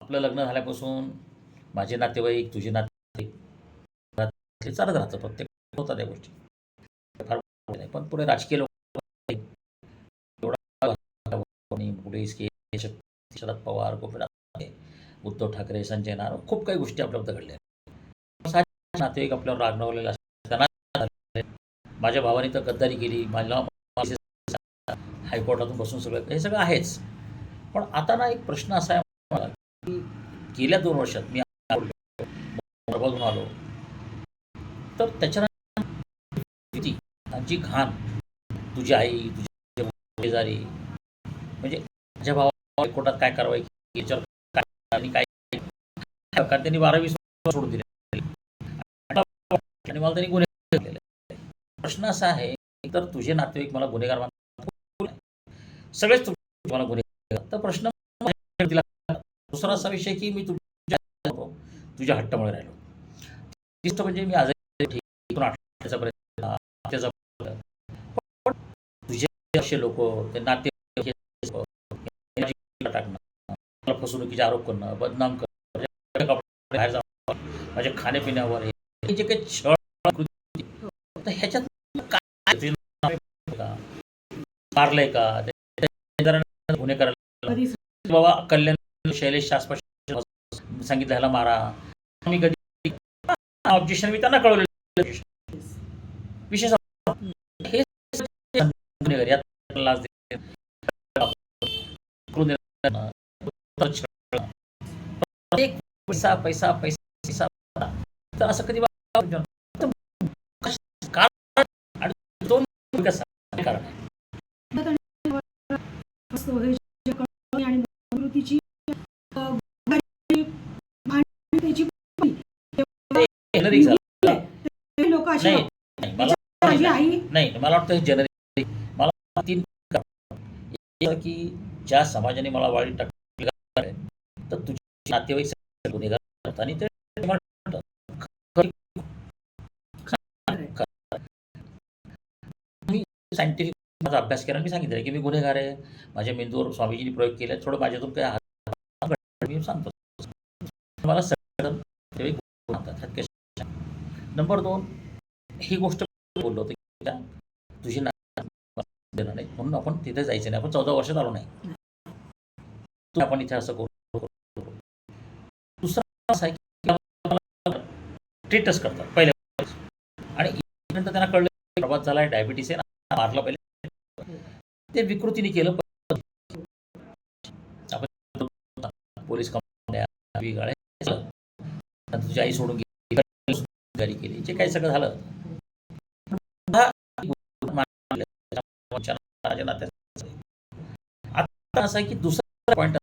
आपलं लग्न झाल्यापासून माझे नातेवाईक तुझे नातेवाईक चालत राहतं प्रत्येक होतात त्या गोष्टी. फार पण पुढे राजकीय लोक कोणी के शरद पवार गोपीनाथ उद्धव ठाकरे संजय नारायण खूप काही गोष्टी उपलब्ध घडल्या. नातेवाईक आपल्यावर रागवलेले त्यांना माझ्या भावाने तर गद्दारी केली माझ्या हायकोर्टातून बसून सगळं हे सगळं आहेच. पण आता ना एक प्रश्न असा आहे गेल्या दोन वर्षात मी बरोबरून आलो. तर त्याच्यानंतर किती घाण तुझी आई तुझे शेजारी म्हणजे माझ्या भावा हायकोर्टात काय कारवाई केली याच्यावर काय आणि काय कारण त्यांनी बारावी सोडून दिले. आणि मला त्यांनी गुन्हे केलेले. प्रश्न असा आहे तर तुझे नातेवाईक मला गुन्हेगार मानतात सगळेच तुम- मला गुन्हेगार तर प्रश्न तिला दुसरा असा विषय की मी तुझ्या तुझ्या हट्टामुळे राहिलो तिसरं म्हणजे मी आजही ठीक आठवड्याचा प्रयत्न पण तुझे असे लोक ते नाते टाकणं मला फसवणुकीचे आरोप करणं बदनाम करणं बाहेर जाणं माझ्या खाण्यापिण्यावर हे जे काही छळ ह्याच्यात काय मारलंय का गुन्हे करायला बाबा कल्याण शैलेश सांगितलं ह्याला मारा. मी कधी ऑब्जेक्शन मी त्यांना कळवले विशेष हे पैसा पैसा पैसा. तर असं कधी कारण दोन कारण आहे असतो हे जे कळवणी आणि प्रवृत्तीची अ, गुन्हेगारी मांडणी त्याची झालं. लोक असे नाही मला माझी आई नाही मला वाटतं हे जनरली मला तीन की ज्या समाजाने मला वाळी टाकली तर तुझे नातेवाईक गुन्हेगार आणि ते सायंटिफिक माझा अभ्यास केला मी सांगितलं की मी गुन्हेगार आहे माझ्या मेंदूवर स्वामीजींनी प्रयोग केले थोडं माझ्यातून काय हात मी सांगतो मला सगळं नातेवाईक म्हणतात. ह्यात काही शंका नाही. नंबर दोन ही गोष्ट बोललो होतो की तुझी देणार नाही. म्हणून आपण तिथे जायचं नाही. आपण चौदा वर्षात आलो नाही. तू आपण इथे असं करू दुसरा असं आहे की ट्रीटच करतात पहिल्या आणि इथपर्यंत त्यांना कळलं प्रवास झाला आहे डायबिटीस आहे ना मारलं पहिले. ते विकृतीने केलं आपण पोलीस कंपन्या तुझी आई सोडून गाडी केली जे काही सगळं झालं. आता असं आहे की दुसरा पॉईंट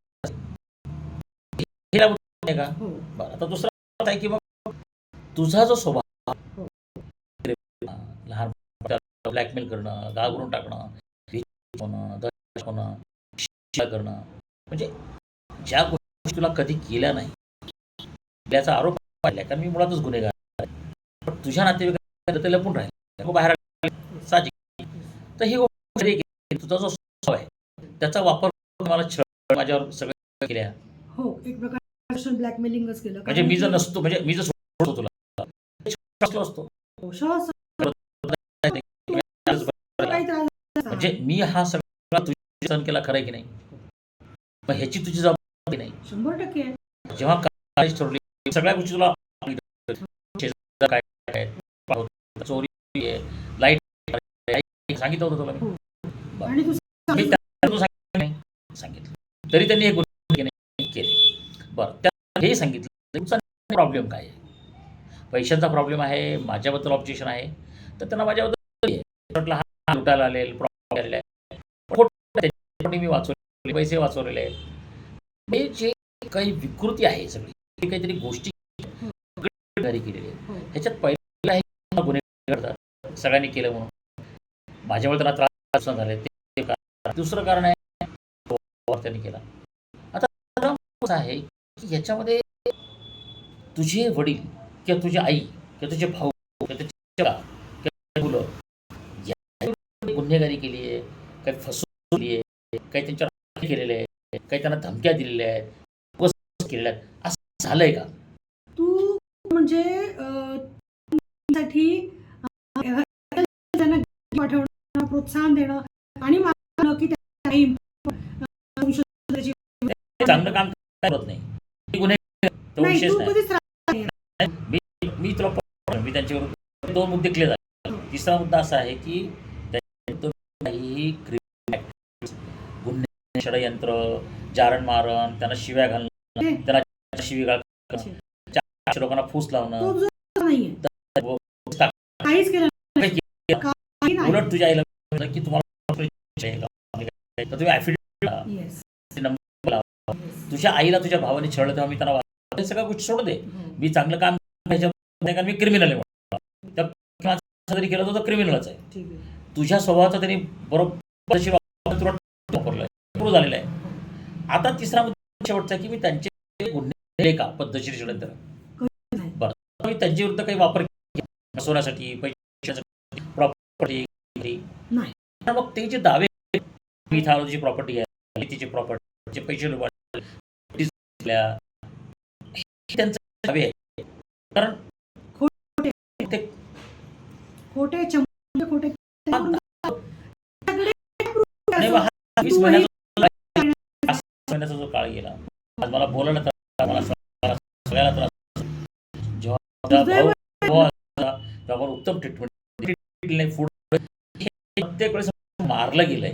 का? हो. बरं आता दुसरा आहे की मग तुझा जो स्वभाव हो. लहान ब्लॅकमेल करणं गाळून टाकणं होणं करणं म्हणजे ज्या गोष्टी तुला कधी केल्या नाही त्याचा आरोप पाहिला कारण मी मुळातच गुन्हेगार. पण तुझ्या नातेवाईकांना लपून राहील. बाहेर आले. साहजिक. तर ही गोष्ट तुझा जो स्वभाव आहे त्याचा वापर मला छळ माझ्यावर सगळं केल्या. हो एक प्रकार ब्लॅकमेलिंगच केलं. म्हणजे मी जर नसतो म्हणजे मी जर सोडतो तुला असतो. नसता. म्हणजे मी हा सगळा तुझी सहन केला खरं की नाही? मग ह्याची तुझी जबाबदारी नाही? शंभर टक्के. जेव्हा काळजी सगळ्या गोष्टी तुला काय चोरी आहे. लाइट सांगितलं होतं तुला मी? तू सांगितलं. नाही. सांगितलं. तरी त्यांनी हे गुन्हे केले. बरं. त्या हे सांगितलं तुमचा प्रॉब्लेम काय आहे? पैशांचा प्रॉब्लेम आहे माझ्याबद्दल ऑब्जेक्शन आहे. तर त्यांना माझ्याबद्दल. म्हटलं हा लुटायला आले प्रॉब्लेम आलेला आहे. त्याच्यासाठी मी वाचवले पैसे वाचवलेले आहेत. हे जे काही विकृती आहे सगळी काहीतरी गोष्टी केलेली आहे. ह्याच्यात पहिला आहे करतात सगळ्यांनी केलं म्हणून. माझ्यामुळे त्यांना त्रास न झाले ते कारण. दुसरं कारण आहे त्यांनी केला. आता आहे की याच्यामध्ये तुझे वडील किंवा तुझी आई किंवा तुझे भाऊ किंवा तुझे मुलं गुन्हेगारी केली आहे काही फसवणूक केली आहे काही त्यांच्यावर केलेले आहे काही त्यांना धमक्या दिलेल्या आहेत केलेल्या आहेत. असं झालंय का? तू म्हणजे साठी प्रोत्साहन देणं आणि की चांगलं काम करत नाही. गुन्हे मी तुला मी त्यांच्यावर दोन मुद्दे क्लिअर झाले. तिसरा मुद्दा असा आहे की गुन्हे षडयंत्र जारण मारण त्यांना शिव्या घालणं त्यांना शिवीगाळ चारशे लोकांना फूस लावणं काहीच केलं उलट तुझ्या आईला की तुम्हाला तुम्ही. तुझ्या आईला तुझ्या भावाने छळलं तेव्हा मी त्यांना. हे सगळ्या गोष्टी सोडून दे. हो. मी चांगलं काम कारण मी क्रिमिनल आहे जरी केलं तर तो क्रिमिनलच आहे. तुझ्या स्वभावाचा त्यांनी बरोबर तशी वापर- तुला वापरलाय. प्रूव्ह झालेला आहे. आता तिसरा मुद्दा शेवटचा की मी त्यांचे गुन्हे का पद्धतशीर षडयंत्र. बरं. मी त्यांच्या विरुद्ध काही वापर फसवण्यासाठी पैशासाठी प्रॉपर्टी. मग ते जे दावे मी इथं जी प्रॉपर्टी आहे तिची प्रॉपर्टी पैसे त्यांचे दावे आहे कारण खोटे. खोटे खोटे वीस महिन्याचा जो काळ गेला आज मला बोलायला त्रास मला सगळ्याला त्रास जेव्हा उत्तम ट्रीटमेंट नाही फूड प्रत्येक वेळेस मारलं गेलंय.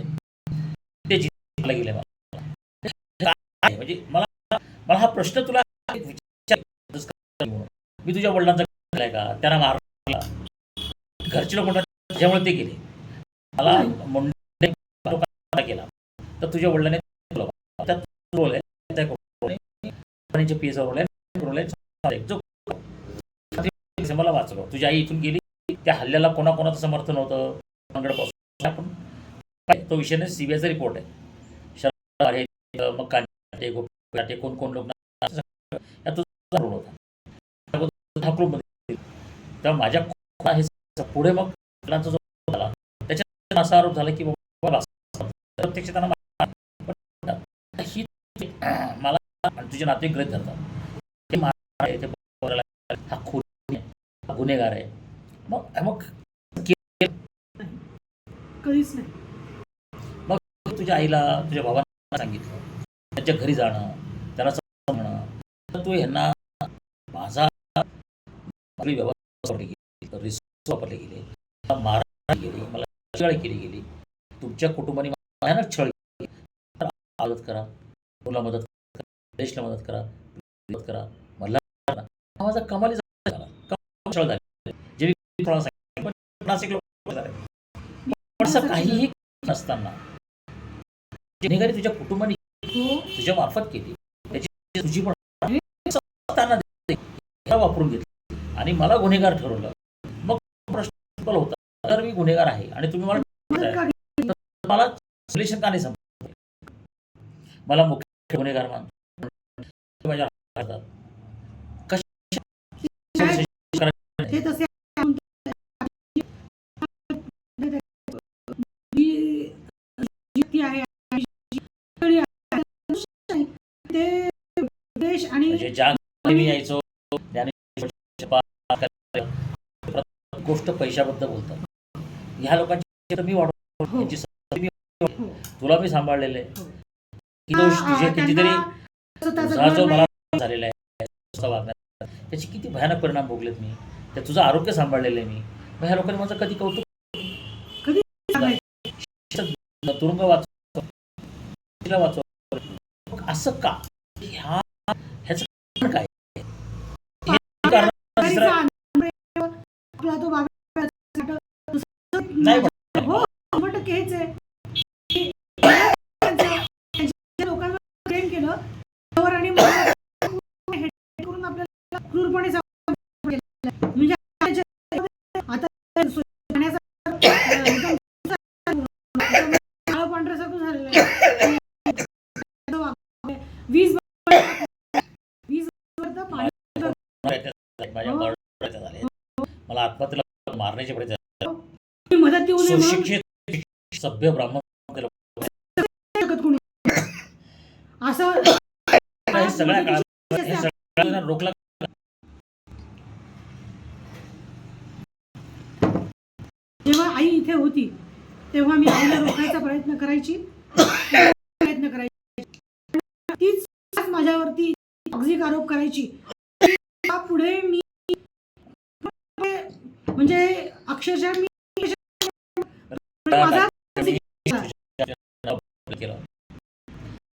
ते जिंकलं गेलंय मला? म्हणजे मला मला हा प्रश्न तुला विचार मी तुझ्या वडिलांचा केलाय का? त्यांना मारला घरचे लोक म्हणतात त्याच्यामुळे ते गेले. मला मुंडे केला. तर तुझ्या वडिलांनी मला वाचलं. तुझी आई इथून गेली. त्या हल्ल्याला कोणाकोणाचं समर्थन होतं? आपण तो विषय नाही सीबीआयचा रिपोर्ट आहे. शरद आहे मग कांटे गोपीनाथ, कोण कोण लोक होता. ठाकूरमध्ये तेव्हा माझ्या हे पुढे मग जो झाला त्याच्यात असा आरोप झाला की बाबा प्रत्यक्ष त्यांना ही मला तुझे नाते ग्रहित धरतात ते हा खून हा गुन्हेगार आहे. मग मग कधीच नाही. तुझ्या आईला तुझ्या भावांना सांगितलं. त्यांच्या घरी जाणं त्याला म्हणणं. तर तू ह्यांना माझा आपली व्यवस्था रिसोर्स वापरले गेले मला मारहाण गेली मला छळ केली गेली. तुमच्या कुटुंबाने मला भयानक छळ केली. तर मदत करा मुला मदत करा देशला मदत करा मदत करा मला माझा कमाली झाला. कमाल छळ झाले. जे मी कोणाला सांगितलं पण पन्नास लोक झाले. असं काहीही नसताना गुन्हेगारी तुझ्या कुटुंबाने तुझ्या मार्फत केली. त्याची तुझी पण वापरून घेतली. आणि मला गुन्हेगार ठरवलं. मग प्रश्न होता. तर मी गुन्हेगार आहे. आणि तुम्ही मला? मला सोल्युशन का नाही समजत मला मुख्य गुन्हेगार मानतो. माझ्या कशा ते तसे जी- जी ती आहे आणि जी कळी आहे, ते देश आणि म्हणजे मी यायचो प्रत्येक गोष्ट पैशाबद्दल बोलतात. ह्या लोकांची मी वाढवतो. हो. मी हो. तुला मी सांभाळलेले दोष तुझे कितीतरी त्यांना. मला झालेला आहे त्याचे किती भयानक परिणाम भोगलेत मी. त्या तुझं आरोग्य सांभाळलेलं आहे मी. मग ह्या लोकांनी माझं कधी कौतुक कधी? तुरुंग वाचव तिला वाचव. असं का? ह्या ह्याचं कारण काय हे कारण घरीचा दुसरं- अनुभव, आपला तो बाबा दुसरं- नाही हो हेच आहे लोकांवर प्रेम केलं त्यावर आणि मला हे करून आपल्याला क्रूरपणे. म्हणजे आता- पांढऱ्यासारखं झालेलं आहे. वीज पाणी हो. मला आत्महत्येला मारण्याचे प्रयत्न झाले. मदत देऊ नये म्हणून. सुशिक्षित सभ्य ब्राह्मण शकत कोणी? असं हे सगळ्या काळात हे सगळं रोखला जेव्हा आई इथे होती तेव्हा मी आईला रोखायचा प्रयत्न करायची. प्रयत्न करायची. तीच आज माझ्यावरती टॉक्झिक आरोप करायची. पुढे मी म्हणजे अक्षरशः मी माझा केलं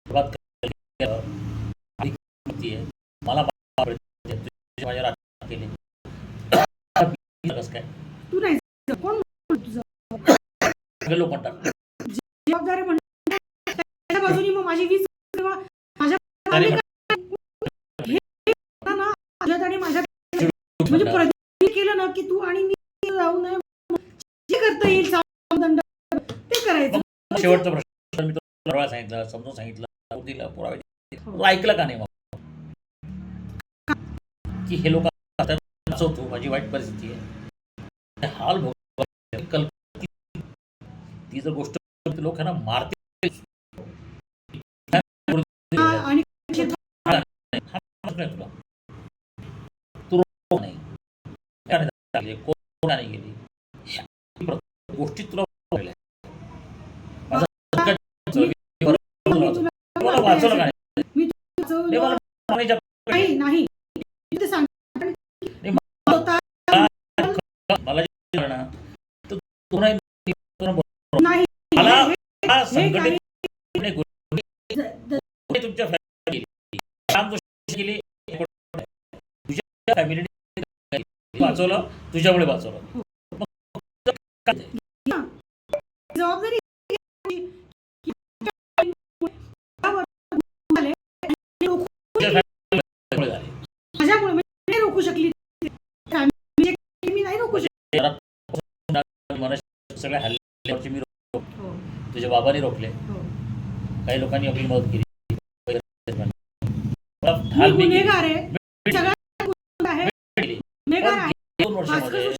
सुरुवात केलं. आधी किती आहे? मला तुझे माझ्या रात्री केले कसं काय तू नाही कोण तुझं? गेलो जबाबदारी म्हणजे त्याच्या बाजूनी मग माझी वीज किंवा माझ्या हे ना आणि माझ्यात. म्हणजे. प्रति केलं ना की तू आणि मी राहू नये. जे करता येईल सामदंड ते करायचं. शेवटचा प्रश्न मी तुला सांगितलं समजून सांगितलं दिलं पुरावे. तू ऐकलं का नाही मग? की हे लोक नाचवतो माझी वाईट परिस्थिती आहे. हाल भोग कल्पना ती जर गोष्ट लोकांना मारते हा, हा नाही? कोण गेली गोष्टीत तुला वाचवलं मला वाचवलं का नाही? मी तुला हे वाचवलं. मला मारण्याच्या नाही नाही मी ते सांगते. कारण नाही, होता- मला जे कळलं ना, तर तू नाही तू नाही बरोबर. नाही मला हे- हा हे संघटित काही- गुन्हे- गुन्हे ज- ज- तुमच्या फॅमिली केली काम दोषी केली हे खोटं आहे. तुझ्या फॅमिलीने वाचवलं तुझ्यामुळे वाचवलं? जबाबदारी रोखू- मी नाही रोखू शकली मी नाही सगळ्या हल्ल्यावरचे मी रोखले. हो, तुझ्या बाबांनी रोखले हो. काही लोकांनी आपली मदत केली. गुन्हेगार आहे मी सगळ्या गुन्हेगार आहे केली. गुन्हेगार आहे